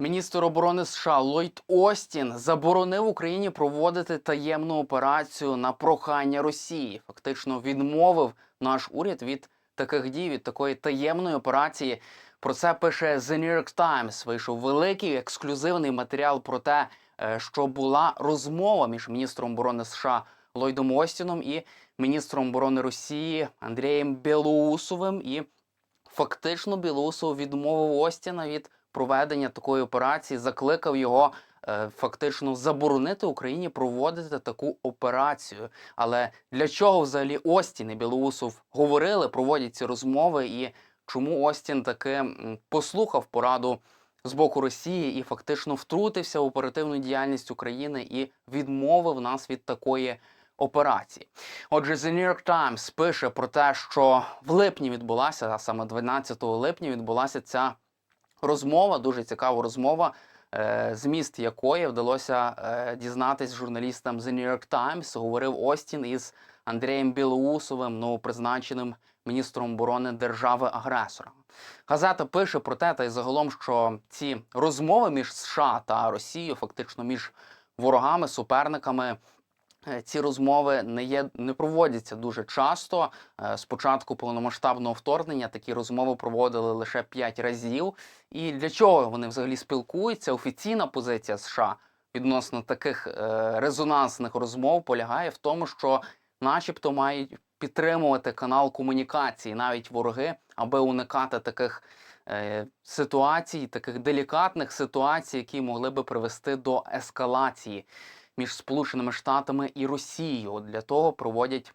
Міністр оборони США Ллойд Остін заборонив Україні проводити таємну операцію на прохання Росії. Фактично відмовив наш уряд від таких дій, від такої таємної операції. Про це пише The New York Times. Вийшов великий ексклюзивний матеріал про те, е, що була розмова між міністром оборони США Ллойдом Остіном і міністром оборони Росії Андрієм Білоусовим. І фактично Білоусов відмовив Остіна від проведення такої операції, закликав його е, фактично заборонити Україні проводити таку операцію. Але для чого взагалі Остін і Білоусов говорили, проводять ці розмови, і чому Остін таки послухав пораду з боку Росії і фактично втрутився в оперативну діяльність України і відмовив нас від такої операції. Отже, The New York Times пише про те, що в липні відбулася, а саме 12 липня відбулася ця розмова, дуже цікава розмова, е, зміст якої вдалося е, дізнатись журналістам The New York Times. Говорив Остін із Андрієм Білоусовим, новопризначеним міністром оборони держави-агресора. Газета пише про те, та й загалом, що ці розмови між США та Росією, фактично між ворогами, суперниками. Е, Ці розмови не є не проводяться дуже часто. Е, З початку повномасштабного вторгнення такі розмови проводили лише 5 разів. І для чого вони взагалі спілкуються? Офіційна позиція США відносно таких е, резонансних розмов полягає в тому, що, начебто, мають підтримувати канал комунікації, навіть вороги, аби уникати таких ситуацій, таких делікатних ситуацій, які могли би привести до ескалації між Сполученими Штатами і Росією. Для того проводять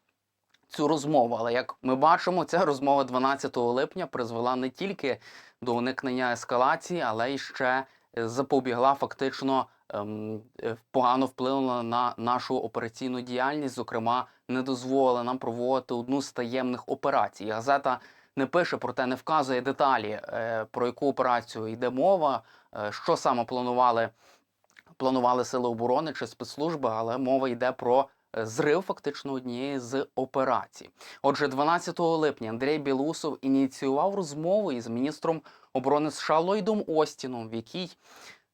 цю розмову. Але як ми бачимо, ця розмова 12 липня призвела не тільки до уникнення ескалації, але й ще запобігла фактично ем, е, погано вплинула на нашу операційну діяльність. Зокрема, не дозволила нам проводити одну з таємних операцій. Газета не пише про те, не вказує деталі, е, про яку операцію йде мова, е, що саме планували планували сили оборони чи спецслужби, але мова йде про е, зрив фактично однієї з операцій. Отже, 12 липня Андрій Білусов ініціював розмову із міністром оборони США Ллойдом Остіном, в якій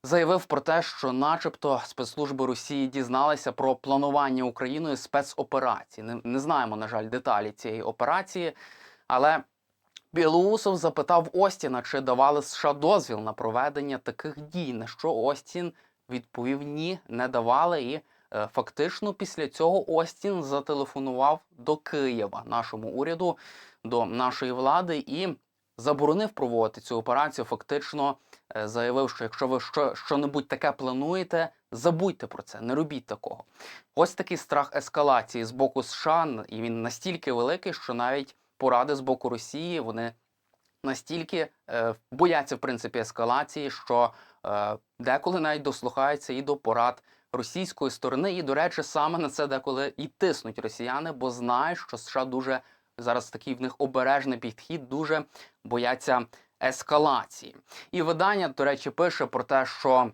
заявив про те, що, начебто, спецслужби Росії дізналися про планування Україною спецоперації. Не, не знаємо, на жаль, деталі цієї операції, але. Білоусов запитав Остіна, чи давали США дозвіл на проведення таких дій, на що Остін відповів ні, не давали. І е, фактично після цього Остін зателефонував до Києва, нашому уряду, до нашої влади і заборонив проводити цю операцію. Фактично е, заявив, що якщо ви що, що-небудь таке плануєте, забудьте про це, не робіть такого. Ось такий страх ескалації з боку США, і він настільки великий, що навіть поради з боку Росії вони настільки е, бояться в принципі ескалації, що деколи навіть дослухаються і до порад російської сторони. І, до речі, саме на це деколи і тиснуть росіяни, бо знають, що США дуже зараз такий в них обережний підхід, дуже бояться ескалації. І видання, до речі, пише про те, що.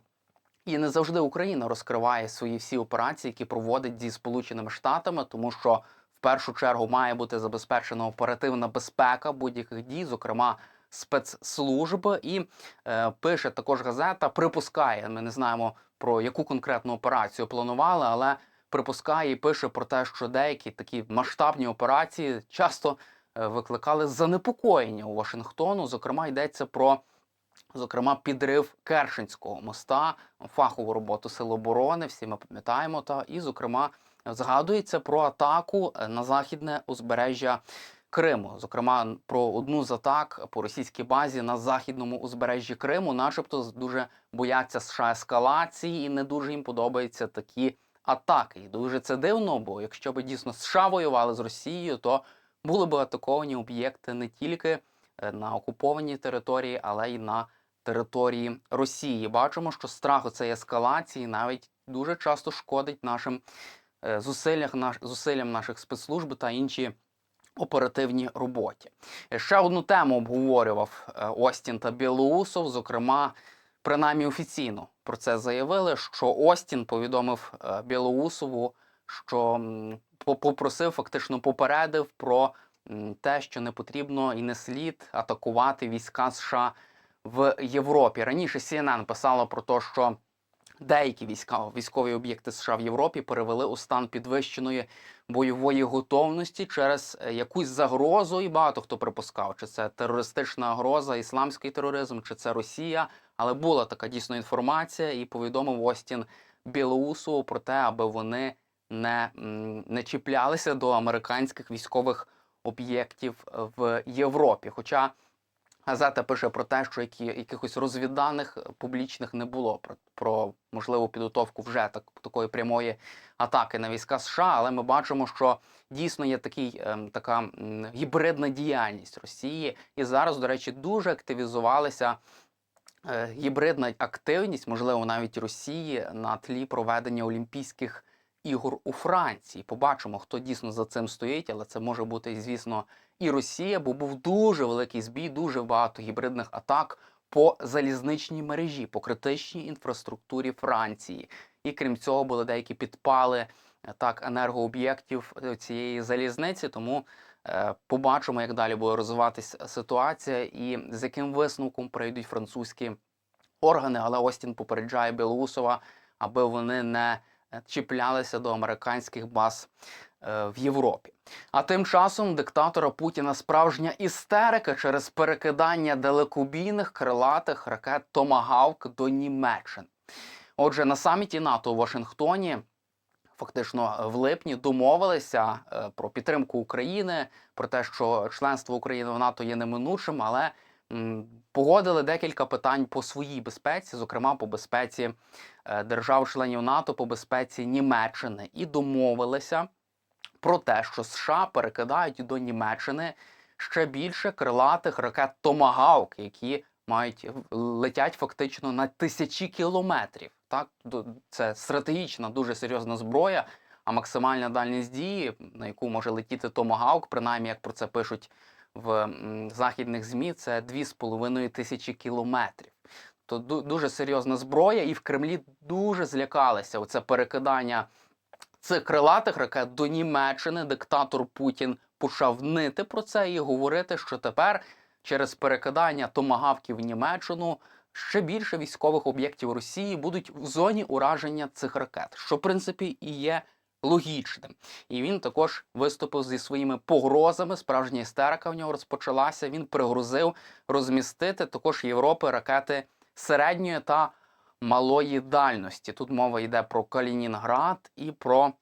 І не завжди Україна розкриває свої всі операції, які проводить зі Сполученими Штатами, тому що в першу чергу має бути забезпечена оперативна безпека будь-яких дій, зокрема спецслужб. І е, пише також газета, припускає. Ми не знаємо про яку конкретну операцію планували, але припускає і пише про те, що деякі такі масштабні операції часто е, викликали занепокоєння у Вашингтону. Зокрема, йдеться про. Зокрема, підрив Кершинського моста, фахову роботу Сил оборони, всі ми пам'ятаємо. Та і, зокрема, згадується про атаку на західне узбережжя Криму. Зокрема, про одну з атак по російській базі на західному узбережжі Криму, начебто, дуже бояться США ескалації, і не дуже їм подобаються такі атаки. І дуже це дивно, бо якщо б дійсно США воювали з Росією, то були б атаковані об'єкти не тільки е, на окупованій території, але й на території Росії. Бачимо, що страх у цієї ескалації навіть дуже часто шкодить нашим е, зусиллях, наш, зусиллям наших спецслужб та інші оперативній роботі. Е, Ще одну тему обговорював е, Остін та Білоусов, зокрема, принаймні офіційно про це заявили, що Остін повідомив е, Білоусову, що попросив, фактично попередив про те, що не потрібно і не слід атакувати війська США в Європі. Раніше CNN писало про те, що деякі війська, військові об'єкти США в Європі перевели у стан підвищеної бойової готовності через е, якусь загрозу, і багато хто припускав, чи це терористична гроза, ісламський тероризм, чи це Росія. Але була така дійсно інформація, і повідомив Остін Білоусову про те, аби вони не, не чіплялися до американських військових об'єктів в Європі. Хоча газета пише про те, що які, якихось розвідданих публічних не було про, про можливу підготовку вже так, такої прямої атаки на війська США, але ми бачимо, що дійсно є такий, ем, така гібридна діяльність Росії, і зараз, до речі, дуже активізувалися. е, Гібридна активність, можливо, навіть Росії на тлі проведення Олімпійських ігор у Франції. Побачимо, хто дійсно за цим стоїть, але це може бути, звісно, і Росія, бо був дуже великий збій, дуже багато гібридних атак по залізничній мережі, по критичній інфраструктурі Франції. І крім цього, були деякі підпали е, так енергооб'єктів е, цієї залізниці. Тому е, побачимо, як далі буде розвиватися ситуація і з яким висновком прийдуть французькі органи. Але Остін попереджає Білоусова, аби вони не чіплялися до американських баз е, в Європі. А тим часом диктатора Путіна справжня істерика через перекидання далекобійних крилатих ракет Томагавк до Німеччини. Отже, на саміті НАТО у Вашингтоні. Фактично в липні домовилися е, про підтримку України, про те, що членство України в НАТО є неминучим, але погодили декілька питань по своїй безпеці, зокрема по безпеці е, держав-членів НАТО, по безпеці Німеччини, і домовилися про те, що США перекидають до Німеччини ще більше крилатих ракет Томагавк, які мають летять фактично на тисячі кілометрів. Так, це стратегічна, дуже серйозна зброя. А максимальна дальність дії, на яку може летіти Томагавк, принаймні як про це пишуть в західних змі, це 2,5 тисячі кілометрів. То дуже серйозна зброя, і в Кремлі дуже злякалися. Оце перекидання цих крилатих ракет до Німеччини. Диктатор Путін почав нити про це і говорити, що тепер через перекидання томагавків в Німеччину ще більше військових об'єктів Росії будуть в зоні ураження цих ракет, що в принципі і є логічним. І він також виступив зі своїми погрозами. Справжня істерика в нього розпочалася. Він пригрозив розмістити також Європи ракети середньої та малої дальності. Тут мова йде про Калінінград і про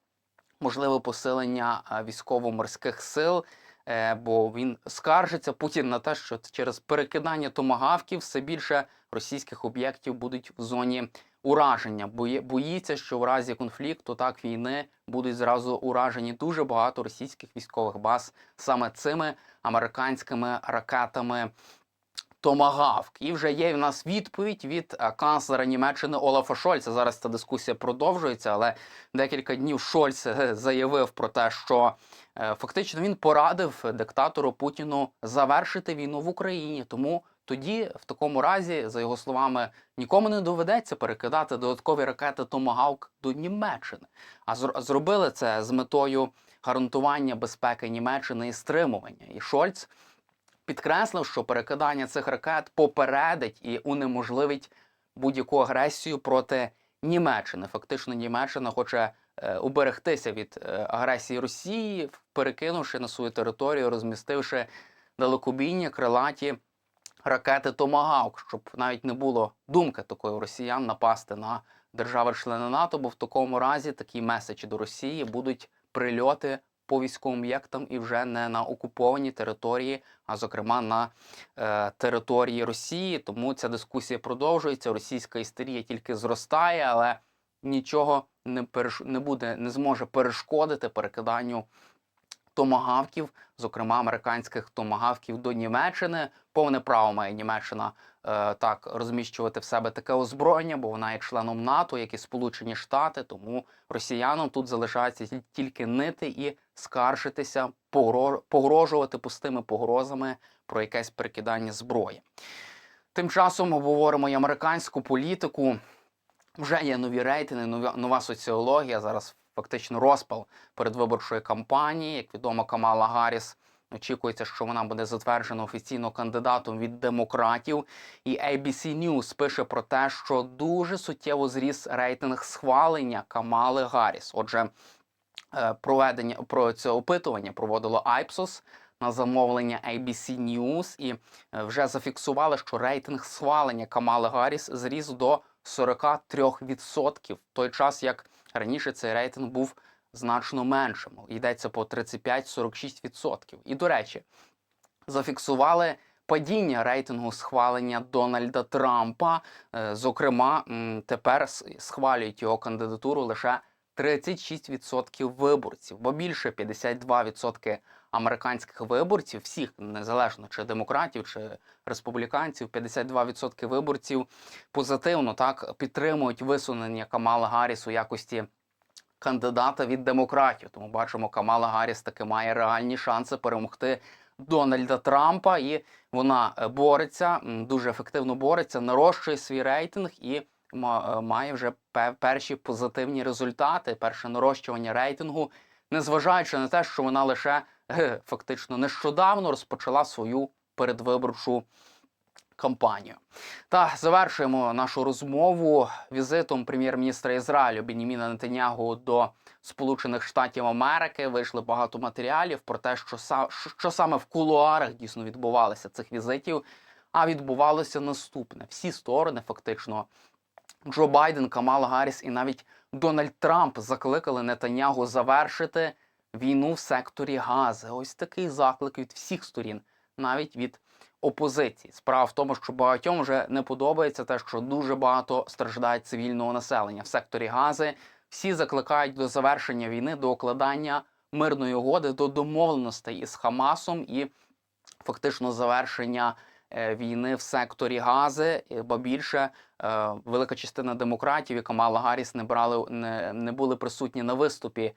можливе посилення е, військово-морських сил. е, Бо він скаржиться Путін на те, що через перекидання томагавків все більше російських об'єктів будуть в зоні ураження. Бої- Боїться, що в разі конфлікту, так війни, будуть зразу уражені дуже багато російських військових баз саме цими американськими ракетами. Томагавк. І вже є в нас відповідь від е, канцлера Німеччини Олафа Шольца. Зараз ця дискусія продовжується, але декілька днів Шольц е, заявив про те, що е, фактично він порадив диктатору Путіну завершити війну в Україні. Тому тоді, в такому разі, за його словами, нікому не доведеться перекидати додаткові ракети Томагавк до Німеччини. А зробили це з метою гарантування безпеки Німеччини і стримування. І Шольц підкреслив, що перекидання цих ракет попередить і унеможливить будь-яку агресію проти Німеччини. Фактично, Німеччина хоче е, уберегтися від е, агресії Росії, перекинувши на свою територію, розмістивши далекобійні крилаті ракети Томагавк, щоб навіть не було думки такої у росіян напасти на держави-члени НАТО, бо в такому разі такі меседжі до Росії будуть прильоти по військовим об'єктам і вже не на окупованій території, а зокрема на е, території Росії. Тому ця дискусія продовжується. Російська істерія тільки зростає, але нічого не переш... не буде, не зможе перешкодити перекиданню томагавків, зокрема американських томагавків до Німеччини. Повне право має Німеччина е, так розміщувати в себе таке озброєння, бо вона є членом НАТО, як і Сполучені Штати. Тому росіянам тут залишається тільки нити і скаржитися, погро- погрожувати пустими погрозами про якесь перекидання зброї. Тим часом обговоримо і американську політику. Вже є нові рейтинги, нова соціологія. Зараз фактично розпал передвиборчої кампанії. Як відомо, Камала Гарріс Очікується, що вона буде затверджена офіційно кандидатом від демократів. І ABC News пише про те, що дуже суттєво зріс рейтинг схвалення Камали Гарріс. Отже, е, проведення про це опитування проводило Ipsos на замовлення ABC News і е, вже зафіксували, що рейтинг схвалення Камали Гарріс зріс до 43%, в той час як раніше цей рейтинг був значно меншим. Йдеться по 35-46%. І до речі, зафіксували падіння рейтингу схвалення Дональда Трампа. Е, Зокрема, тепер схвалюють його кандидатуру лише 36% виборців, бо більше 52% американських виборців, всіх незалежно чи демократів, чи республіканців, 52% виборців позитивно так підтримують висунення Камала Гарріс у якості кандидата від демократів. Тому бачимо, Камала Гарріс таки має реальні шанси перемогти Дональда Трампа, і вона е, бореться, дуже ефективно бореться, нарощує свій рейтинг і е, має вже перші позитивні результати, перше нарощування рейтингу, незважаючи на те, що вона лише фактично нещодавно розпочала свою передвиборчу кампанію. Та завершуємо нашу розмову візитом прем'єр-міністра Ізраїлю Беніміна Нетанягу до Сполучених Штатів Америки. Вийшли багато матеріалів про те, що са- що саме в кулуарах дійсно відбувалося цих візитів. А відбувалося наступне: всі сторони, фактично, Джо Байден, Камала Гарріс і навіть Дональд Трамп закликали Нетанягу завершити війну в секторі Гази. Ось такий заклик від всіх сторін, навіть від опозиції. Справа в тому, що багатьом вже не подобається те, що дуже багато страждає цивільного населення в секторі Гази. Всі закликають до завершення війни, до укладання мирної угоди, до домовленостей із Хамасом і фактично завершення е, війни в секторі Гази, бо більше е, велика частина демократів і Камала Гарріс не брали не, не були присутні на виступі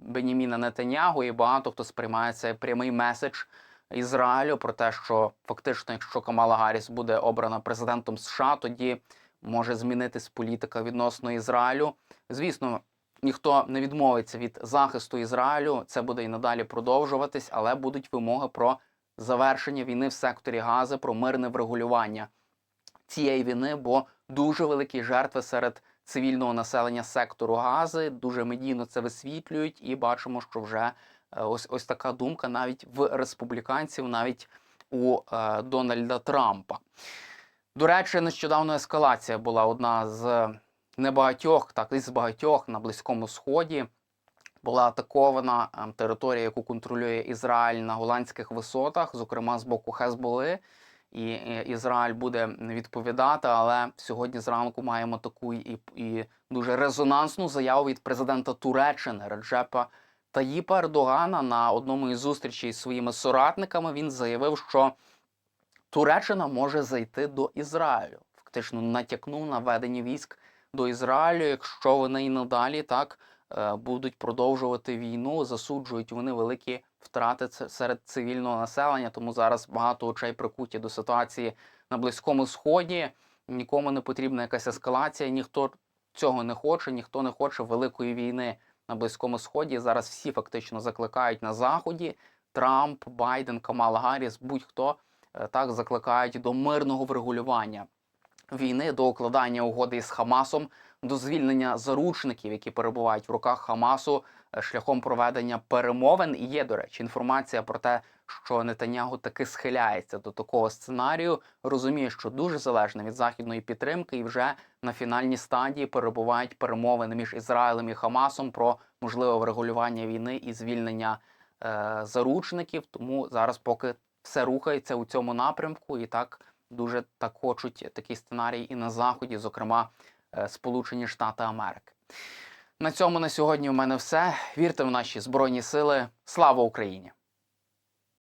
Беніміна Нетанягу, і багато хто сприймає це прямий меседж Ізраїлю про те, що фактично, якщо Камала Гарріс буде обрана президентом США, тоді може змінитись політика відносно Ізраїлю. Звісно, ніхто не відмовиться від захисту Ізраїлю. Це буде і надалі продовжуватись, але будуть вимоги про завершення війни в секторі Гази, про мирне врегулювання цієї війни, бо дуже великі жертви серед цивільного населення сектору Гази. Дуже медійно це висвітлюють, і бачимо, що вже е, ось ось така думка навіть в республіканців, навіть у е, Дональда Трампа. До речі, нещодавно ескалація була одна з небагатьох, так із багатьох на Близькому Сході. Була атакована ем, територія, яку контролює Ізраїль на голландських висотах, зокрема з боку Хезболи. І е, Ізраїль буде відповідати. Але сьогодні зранку маємо таку і, і дуже резонансну заяву від президента Туреччини Реджепа Таїпа Ердогана на одному із зустрічей зі своїми соратниками. Він заявив, що Туреччина може зайти до Ізраїлю. Фактично натякнув на ведення військ до Ізраїлю, якщо вони і надалі так е, будуть продовжувати війну, засуджують вони великі втрати серед цивільного населення. Тому зараз багато очей прикуті до ситуації на Близькому Сході. Нікому не потрібна якась ескалація, ніхто цього не хоче, ніхто не хоче великої війни на Близькому Сході. Зараз всі фактично закликають на Заході. Трамп, Байден, Камала Гарріс, будь-хто е, так закликають до мирного врегулювання війни, до укладання угоди із Хамасом, до звільнення заручників, які перебувають в руках Хамасу шляхом проведення перемовин. І є, до речі, інформація про те, що Нетанягу таки схиляється до такого сценарію. Розуміє, що дуже залежно від західної підтримки, і вже на фінальній стадії перебувають перемовини між Ізраїлем і Хамасом про можливе врегулювання війни і звільнення е, заручників. Тому зараз поки все рухається у цьому напрямку, і так дуже так хочуть такий сценарій і на заході, зокрема е, Сполучені Штати Америки. На цьому на сьогодні у мене все. Вірте в наші збройні сили. Слава Україні!